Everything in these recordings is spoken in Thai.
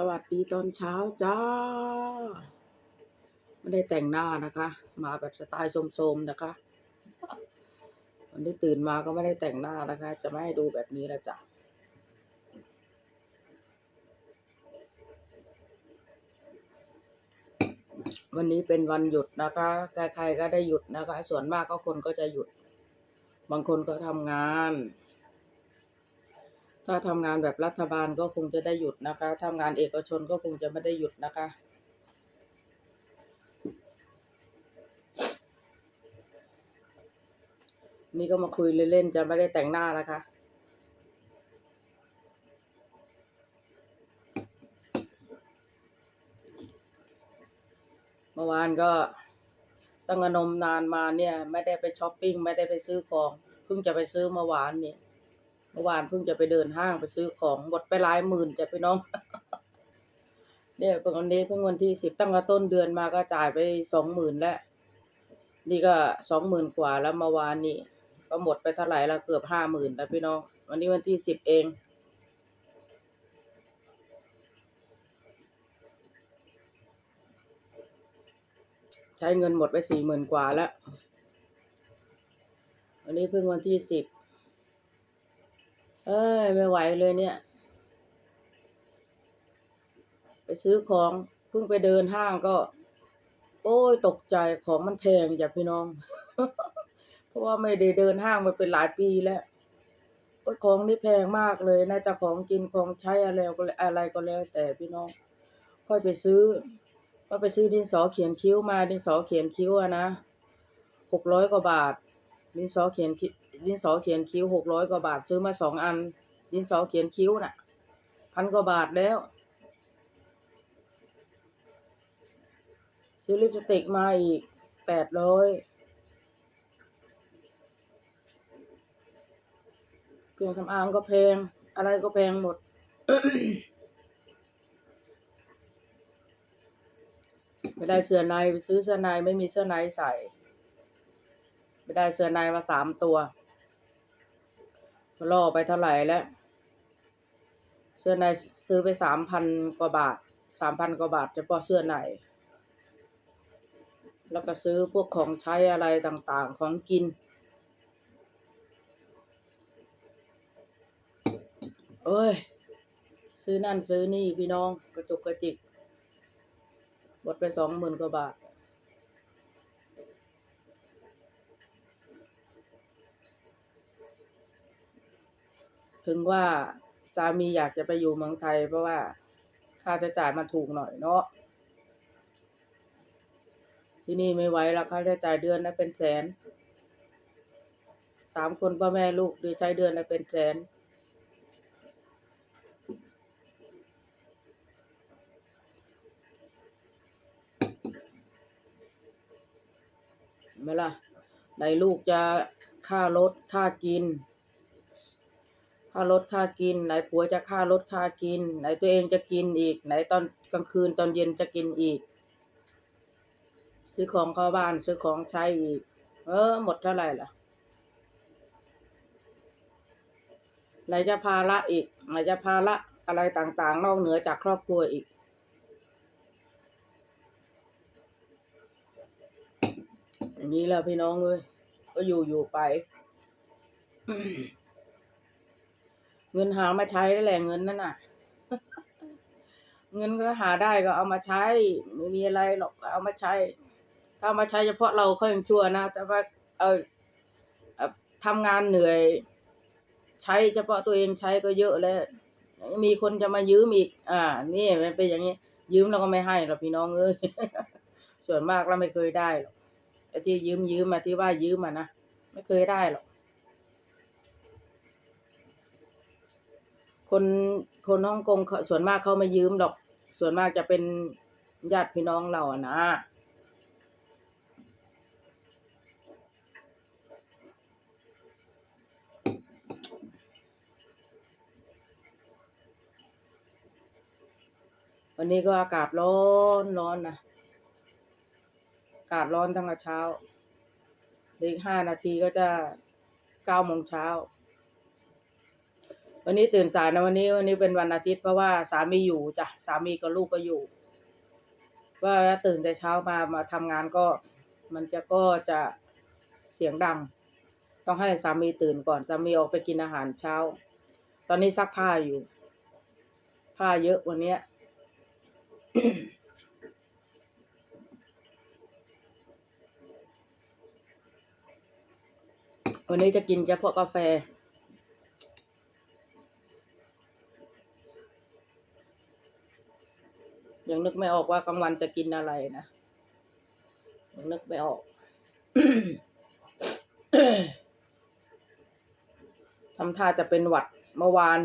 สวัสดีตอนเช้าจ้า ไม่ได้แต่งหน้านะคะ มาแบบสไตล์โสมๆนะคะวันที่ตื่นมาก็ไม่ได้แต่งหน้านะคะ จะไม่ให้ดูแบบนี้ละจ้ะวันนี้เป็นวันหยุดนะคะใครๆก็ได้หยุดนะคะ ส่วนมากก็คนก็จะหยุด บางคนก็ทำงาน ถ้าทำงานแบบรัฐบาลก็คงจะได้หยุดนะคะทำงานเอกชนก็คงจะไม่ได้หยุดนะคะ นี่ก็มาคุยเล่นๆจะไม่ได้แต่งหน้านะคะเมื่อวานก็ตั้งนมนานมาเนี่ย ไม่ได้ไปช้อปปิ้งไม่ได้ไปซื้อของเพิ่งจะไปซื้อเมื่อวานเนี่ย มื่อวานเพิ่งจะไปเดินห้างไปซื้อของหมดไปหลายหมื่นจะไปน้องเนี่ยเพิ่งวันนี้เพิ่งวันที่สิบตั้งแต่ต้นเดือนมาก็จ่ายไปสองหมื่นแล้วนี่ก็สองหมื่นกว่าแล้วเมื่อวานนี่ก็หมดไปเท่าไหร่ละเกือบห้าหมื่นแล้วพี่น้อง วันนี้วันที่สิบเองใช้เงินหมดไปสี่หมื่นกว่าแล้ว วันนี้เพิ่งวันที่สิบ เอ้ย ไม่ไหวเลยเนี่ย ไปซื้อของเพิ่งไปเดินห้างก็ โอ้ยตกใจของมันแพงจ้ะพี่น้อง เพราะว่าไม่ได้เดินห้างมาเป็นหลายปีแล้วของนี่แพงมากเลย น่าจะของกินของใช้อะไรก็แล้วอะไรก็แล้ว แต่พี่น้อง ค่อยไปซื้อก็ไปซื้อดินสอเขียนคิ้วมาดินสอเขียนคิ้วอะนะหกร้อยกว่าบาทดินสอเขียนคิ้ว ดินสอเขียนคิ้วหกร้อยกว่าบาทซื้อมาสองอัน ดินสอเขียนคิ้วน่ะพันกว่าบาทแล้ว ซื้อลิปสติกมาอีกแปดร้อยเครื่องสำอางก็แพง อะไรก็แพงหมด ไม่ได้เสื้อในไปซื้อเสื้อในไม่มีเสื้อในใส่ ไม่ได้เสื้อในมาสามตัว ล่อไปเท่าไหร่แล้ว เสื้อในซื้อไปสามพันกว่าบาทสามพันกว่าบาทเฉพาะเสื้อในแล้วก็ซื้อพวกของใช้อะไรต่างๆของกิน เอ้ย ซื้อนั่นซื้อนี่พี่น้องกระจุกกระจิกหมดไปสองหมื่นกว่าบาท ถึงว่าสามีอยากจะไปอยู่เมืองไทย เพราะว่าค่าใช้จ่ายมันถูกหน่อยเนาะที่นี่ไม่ไหวแล้วค่าใช้จ่ายเดือนละเป็นแสนสามคนพ่อแม่ลูกหรือใช้เดือนละเป็นแสนเห็นไหมล่ะไหนลูกจะค่ารถค่ากิน ค่ารถค่ากิน ไหนผัวจะค่ารถค่ากิน ไหนตัวเองจะกินอีก ไหนตอนกลางคืนตอนเย็นจะกินอีก ซื้อของเข้าบ้านซื้อของใช้อีก เออ หมดเท่าไหร่ล่ะไหนจะภาระอีกไหนจะภาระอะไรต่างๆ นอกเหนือจากครอบครัวอีก อย่างนี้แล้วพี่น้องเอ้ยก็อยู่อยู่ไป เงินหามาใช้ได้แหละเงินนั่นน่ะ เงินก็หาได้ก็เอามาใช้ ไม่มีอะไรหรอกก็เอามาใช้ ถ้ามาใช้เฉพาะเราค่อยยังชั่วนะ แต่ว่าเออทำงานเหนื่อย ใช้เฉพาะตัวเองใช้ก็เยอะแล้วยังมีคนจะมายืมอีก อ่า นี่มันเป็นอย่างนี้ ยืมเราก็ไม่ให้หรอกพี่น้องเอ้ย ส่วนมากเราไม่เคยได้หรอกไอ้ที่ยืมยืมมาที่ว่ายืมมานะ ไม่เคยได้หรอก คนคนฮ่องกงส่วนมากเขาไม่ยืมหรอก ส่วนมากจะเป็นญาติพี่น้องเราอะนะวันนี้ก็อากาศร้อนร้อนนะอากาศร้อนตั้งแต่เช้าอีกห้านาทีก็จะเก้าโมงเช้า วันนี้ตื่นสายนะวันนี้วันนี้เป็นวันอาทิตย์เพราะว่าสามีอยู่จ้ะสามีกับลูกก็อยู่ ว่าตื่นแต่เช้ามามาทำงานก็ มันจะก็จะเสียงดัง ต้องให้สามีตื่นก่อนสามีออกไปกินอาหารเช้า ตอนนี้ซักผ้าอยู่ ผ้าเยอะวันเนี้ยวันนี้จะกินเฉพาะกาแฟ ยังนึกไม่ออกว่ากลางวันจะกินอะไรนะยังนึกไม่ออกทำท่าจะเป็นหวัดเมื่อวาน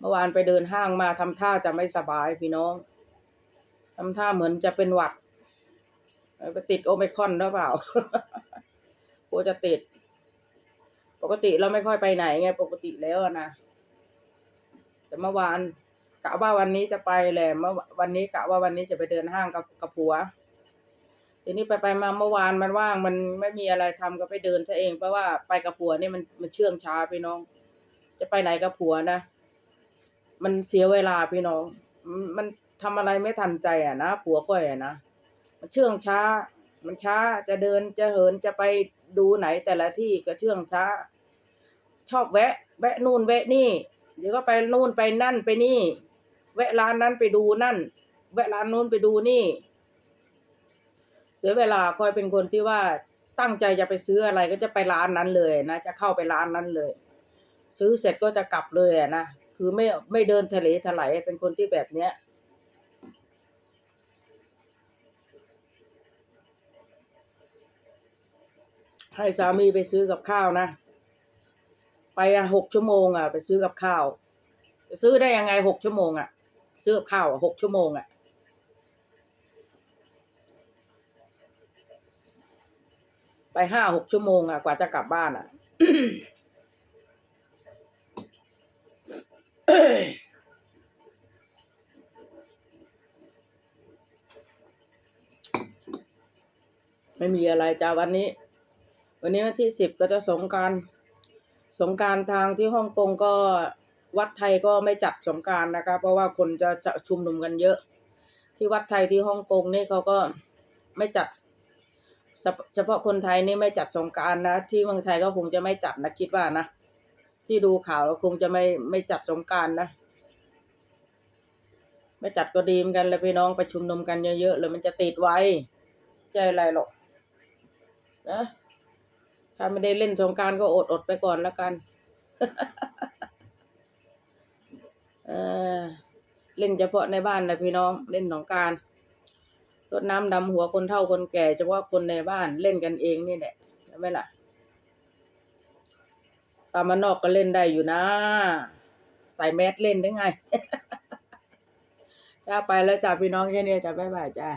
เมื่อวานไปเดินห้างมาทำท่าจะไม่สบายพี่น้องทำท่าเหมือนจะเป็นหวัดไปติดโอไมคอนหรือเปล่ากลัวจะติด ปกติเราไม่ค่อยไปไหนไง ปกติแล้วนะแต่เมื่อวาน กะว่าวันนี้จะไปแหละเมื่อวันนี้กะว่าวันนี้จะไปเดินห้างกับกับผัว ทีนี้ไปไปมาเมื่อวานมันว่างมันไม่มีอะไรทำก็ไปเดินซะเองเพราะว่าไปกับผัวนี่มันมันเชื่องช้าพี่น้อง จะไปไหนกับผัวนะ มันเสียเวลาพี่น้อง มันมันทำอะไรไม่ทันใจอะนะผัวก้อยอะนะมันเชื่องช้า มันช้าจะเดินจะเหินจะไปดูไหนแต่ละที่ก็เชื่องช้า ชอบแวะ แวะนู่นแวะนี่เดี๋ยวก็ไปนู่นไปนั่นไปนี่ แวะร้านนั้นไปดูนั่น แวะร้านนู้นไปดูนี่ เสียเวลาคอยเป็นคนที่ว่าตั้งใจจะไปซื้ออะไรก็จะไปร้านนั้นเลยนะ จะเข้าไปร้านนั้นเลย ซื้อเสร็จก็จะกลับเลยอะนะคือไม่ไม่เดินทะเลถลายเป็นคนที่แบบเนี้ยให้สามีไปซื้อกับข้าวนะ ไปหกชั่วโมงอะ ไปซื้อกับข้าว ซื้อได้ยังไงหกชั่วโมงอะ ซื้อกับข้าวอะหกชั่วโมงอะไปห้าหกชั่วโมงอะ กว่าจะกลับบ้านอะไม่มีอะไรจ้าวันนี้ วันนี้วันที่สิบก็จะสงการสงการทางที่ฮ่องกงก็ วัดไทยก็ไม่จัดสงการนะคะ เพราะว่าคนจะจะชุมนุมกันเยอะ ที่วัดไทยที่ฮ่องกงนี่เขาก็ไม่จัด เฉพาะคนไทยนี่ไม่จัดสงการนะ ที่เมืองไทยก็คงจะไม่จัดนะคิดว่านะ ที่ดูข่าวแล้วคงจะไม่ไม่จัดสงการนะ ไม่จัดก็ดีเหมอนกันเลยพี่น้องไปชุมนุมกันเยอะๆเลยมันจะติดไว้ใจอะไรหรอกนะถ้าไม่ได้เล่นสงการก็อดอดไปก่อนแล้วกัน เออเล่นเฉพาะในบ้านนะพี่น้องเล่นหนองการรดน้ำดำหัวคนเฒ่าคนแก่เฉพาะคนในบ้านเล่นกันเองนี่แหละใช่ไหมล่ะตามมานนอกก็เล่นได้อยู่นะ ใส่แมสเล่นได้ไง จ้าไปแล้วจ้าพี่น้องแค่นี้จ้าบ๊ายบายจ้า